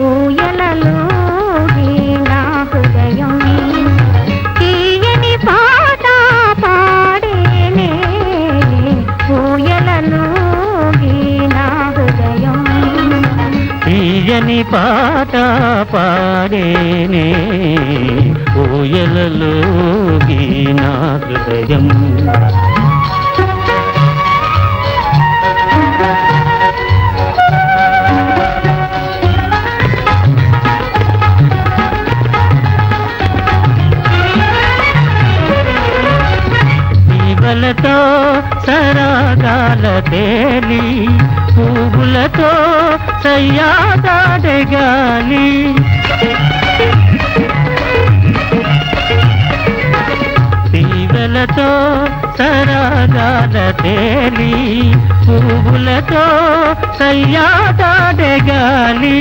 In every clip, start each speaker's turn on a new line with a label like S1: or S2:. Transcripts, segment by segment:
S1: ఊయలలో తీయని పాట పాడేనే ఊయలలో నా హృదయం
S2: పూలతో పాట సరాగాల తేలి పువ్వులతో సయ్యాదాడగాలి తీవలతో సరాగాల తేలి పువ్వులతో సయ్యాదాడగాలి
S1: గాలి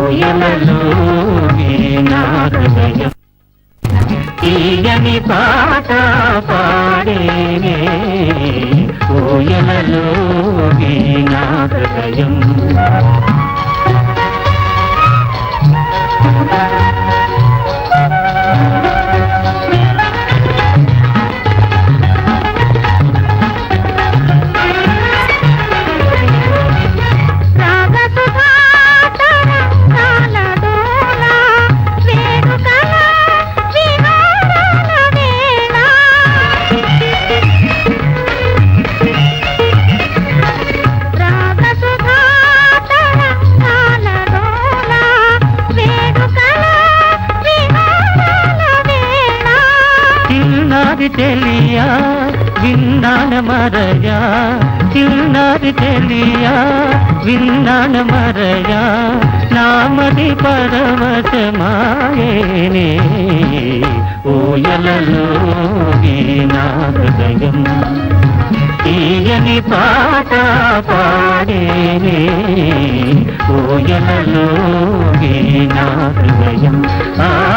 S2: ఊయలలో నా హృదయం తీయని పాట పాడేనే ఊయలలో నా హృదయం చిన్నారి తెలియా విన్నాన మరయా. చిన్నారి తెలియా విన్నాన మరయా. నామది పరవశమాయేనే. ఓయలలో నా హృదయం తీయని పాట పాడేనే. ఓయలలో నా హృదయం ఆ